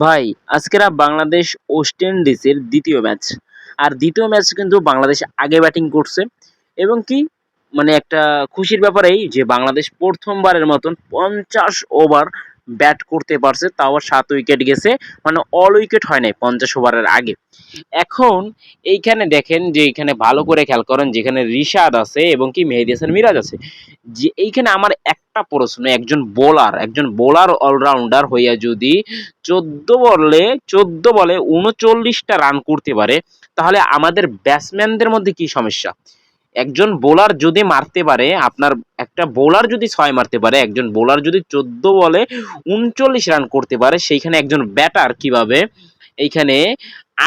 ভাই আজকেরা বাংলাদেশ ওয়েস্ট ইন্ডিজের দ্বিতীয় ম্যাচ আর দ্বিতীয় ম্যাচ কিন্তু বাংলাদেশ আগে ব্যাটিং করছে। এবং কি মানে একটা খুশির ব্যাপার এই যে বাংলাদেশ প্রথমবারের মতন পঞ্চাশ ওভার ব্যাট করতে পারছে, তাও সাত উইকেট গেছে। মানে অল উইকেট হয় নাই পঞ্চাশ ওভারের আগে। এখন এইখানে দেখেন যে এইখানে ভালো করে খেয়াল করেন যেখানে রিশাদ আছে এবং কি মেহেদি হাসান মিরাজ আছে। যে এইখানে আমার একটা প্রশ্ন, একজন বোলার একজন বোলার অলরাউন্ডার হইয়া যদি চোদ্দ বলে চোদ্দ বলে উনচল্লিশটা রান করতে পারে, তাহলে আমাদের ব্যাটসম্যানদের মধ্যে কি সমস্যা? একজন বোলার যদি মারতে পারে, আপনার একটা বোলার যদি ছয় মারতে পারে, একজন বোলার যদি চোদ্দ বলে উনচল্লিশ রান করতে পারে, সেইখানে একজন ব্যাটার কীভাবে? এইখানে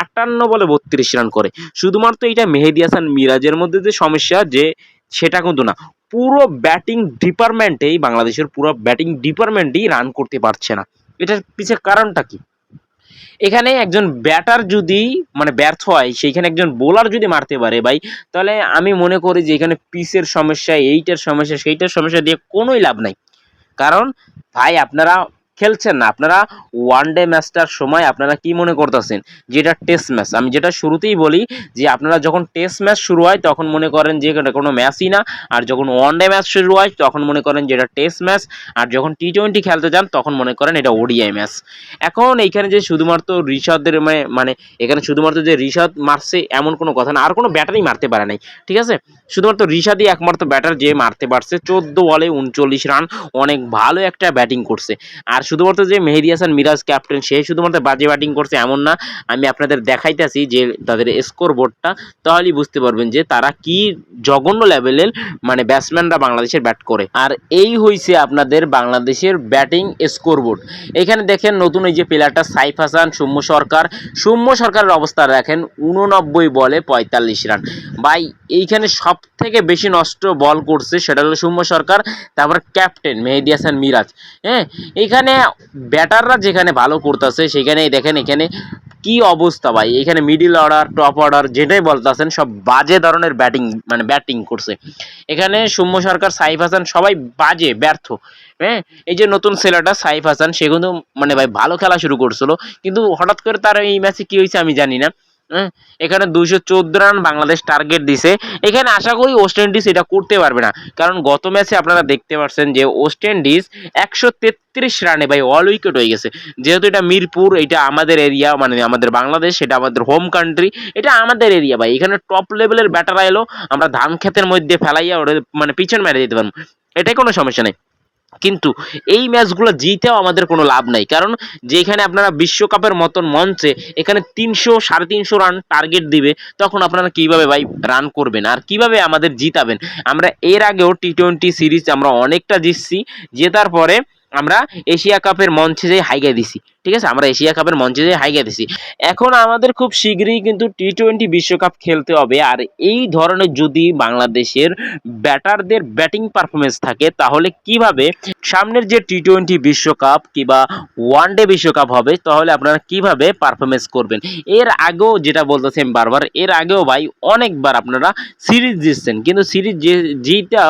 আটান্ন বলে বত্রিশ রান করে। শুধুমাত্র এটা মেহেদি হাসান মিরাজের মধ্যে যে সমস্যা, যে সেটা কিন্তু না। পুরো ব্যাটিং ডিপার্টমেন্টেই বাংলাদেশের পুরো ব্যাটিং ডিপার্টমেন্টেই রান করতে পারছে না। এটার পিছের কারণটা কি? এখানে একজন ব্যাটার যদি মানে ব্যর্থ হয়, সেইখানে একজন বোলার যদি মারতে পারে ভাই, তাহলে আমি মনে করি যে এখানে পিসের সমস্যা এইটার সমস্যা, সেইটার সমস্যা দিয়ে কোনোই লাভ নাই। কারণ, ভাই, আপনারা খেলছেন না। আপনারা ওয়ান ডে ম্যাচটার সময় আপনারা কি মনে করতেছেন? যে এটা টেস্ট ম্যাচ আমি যেটা শুরুতেই বলি যে, আপনারা যখন টেস্ট ম্যাচ শুরু হয়, তখন মনে করেন যে, এটা কোনো ম্যাচই না। আর যখন ওয়ান ডে ম্যাচ শুরু হয়, তখন মনে করেন যে, এটা টেস্ট ম্যাচ আর যখন টি টোয়েন্টি খেলতে যান, তখন মনে করেন এটা ওডিআই ম্যাচ এখন এইখানে যে শুধুমাত্র ঋষাদের মানে এখানে শুধুমাত্র যে ঋষাদ মারছে, এমন কোনো কথা না। আর কোনো ব্যাটারই মারতে পারে নাই। ঠিক আছে? শুধুমাত্র ঋষাদই একমাত্র ব্যাটার যে মারতে পারছে, চোদ্দ বলে উনচল্লিশ রান অনেক ভালো একটা ব্যাটিং করছে। আর শুধুমাত্র যে মেহেদি হাসান, মিরাজ ক্যাপ্টেন সে শুধুমাত্র বাজে ব্যাটিং করছে এমন না। আমি আপনাদের দেখাইতেছি যে তাদের স্কোর বোর্ডটা তাহলেই বুঝতে পারবেন যে তারা কি জঘন্য লেভেলের মানে ব্যাটসম্যানরা বাংলাদেশের ব্যাট করে। আর এই হইছে আপনাদের বাংলাদেশের ব্যাটিং স্কোর বোর্ড এখানে দেখেন নতুন এই যে প্লেয়ারটা সাইফ হাসান, সৌম্য সরকার। সৌম্য সরকারের অবস্থা দেখেন, উননব্বই বলে পঁয়তাল্লিশ রান। ভাই, এইখানে সব থেকে বেশি নষ্ট বল করছে সেটা হলো সৌম্য সরকার, তারপর ক্যাপ্টেন মেহেদি হাসান, মিরাজ। হ্যাঁ এইখানে ব্যাটাররা যেখানে ভালো করতেছে, সেখানেই দেখেন এখানে কি অবস্থা ভাই। এখানে মিডিল অর্ডার টপ অর্ডার যেটাই বলতেছেন সব বাজে ধরনের ব্যাটিং মানে ব্যাটিং করছে। এখানে সৌম্য সরকার, সাইফ হাসান, সবাই বাজে, ব্যর্থ। হ্যাঁ? এই যে নতুন ছেলেটা, সাইফ হাসান, সে কিন্তু মানে ভাই, ভালো খেলা শুরু করছিল। কিন্তু হঠাৎ করে তার এই ম্যাচে কি হয়েছে আমি জানি না। এখানে দুইশো চোদ্দ রান বাংলাদেশ টার্গেট দিছে। এখানে আশা করি ওয়েস্ট ইন্ডিজ এটা করতে পারবে না। কারণ গত ম্যাচে আপনারা দেখতে পাচ্ছেন যে ওয়েস্ট ইন্ডিজ একশো তেত্রিশ রানে ভাই অল উইকেট হয়ে গেছে। যেহেতু এটা মিরপুর, এটা আমাদের এরিয়া মানে আমাদের বাংলাদেশ, এটা আমাদের হোম কান্ট্রি এটা আমাদের এরিয়া ভাই। এখানে টপ লেভেলের ব্যাটার এলো আমরা ধান ক্ষেতের মধ্যে ফেলাইয়া ওদের মানে পিছন মেরে দিতে পারব। এটাই কোনো সমস্যা নেই। কিন্তু এই ম্যাচগুলো জিতেও আমাদের কোনো লাভ নাই। কারণ যেখানে আপনারা বিশ্বকাপের মতন মঞ্চে এখানে তিনশো, সাড়ে তিনশো রান টার্গেট দিবে, তখন আপনারা কীভাবে ভাই রান করবেন? আর কীভাবে আমাদের জিতাবেন? আমরা এর আগেও টি টোয়েন্টি সিরিজ আমরা অনেকটা জিতছি, জেতার পরে আমরা এশিয়া কাপের মঞ্চে যেয়ে হাইগে দিছি। ঠিক আছে? আমরা এশিয়া কাপের মঞ্চে যেয়ে হাইগে দিছি। এখন আমাদের খুব শীঘ্রই কিন্তু টি টোয়েন্টি বিশ্বকাপ খেলতে হবে। আর এই ধরনের যদি বাংলাদেশের ব্যাটারদের ব্যাটিং পারফরমেন্স থাকে, তাহলে কীভাবে সামনের যে টি টোয়েন্টি বিশ্বকাপ কিংবা ওয়ান ডে বিশ্বকাপ হবে, তাহলে আপনারা কীভাবে পারফরমেন্স করবেন? এর আগেও যেটা বলতেছেন বারবার, এর আগেও ভাই অনেকবার আপনারা সিরিজ জিতছেন। কিন্তু সিরিজ যে জিতা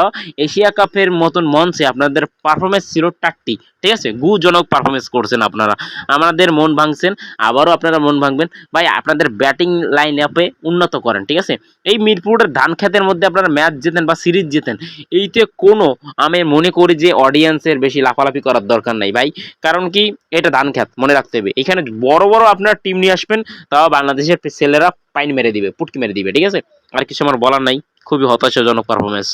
এশিয়া কাপের মতন মঞ্চে আপনাদের পারফরমেন্স ছিল টাট্টি ঠিক আছে? গুজনক পারফরমেন্স করছেন আপনারা। আমাদের মন ভাঙছেন, আবারও আপনারা মন ভাঙবেন। ভাই, আপনাদের ব্যাটিং লাইন আপে উন্নত করেন, ঠিক আছে? এই মিরপুরের ধান খেতের মধ্যে আপনারা ম্যাচ জেতেন বা সিরিজ জেতেন, এইতে কোনো আমি মনে করি যে অডিয়েন্সের বেশি লাফালাফি করার দরকার নাই, ভাই। কারণ কি? এটা ধান খেত, মনে রাখতে হবে। এখানে বড় বড় আপনার টিম নিয়ে আসবেন, তাও বাংলাদেশের ছেলেরা পাইন মেরে দিবে, পুটকি মেরে দিবে, ঠিক আছে? আর কিছু আমার বলার নাই, খুবই হতাশাজনক পারফরমেন্স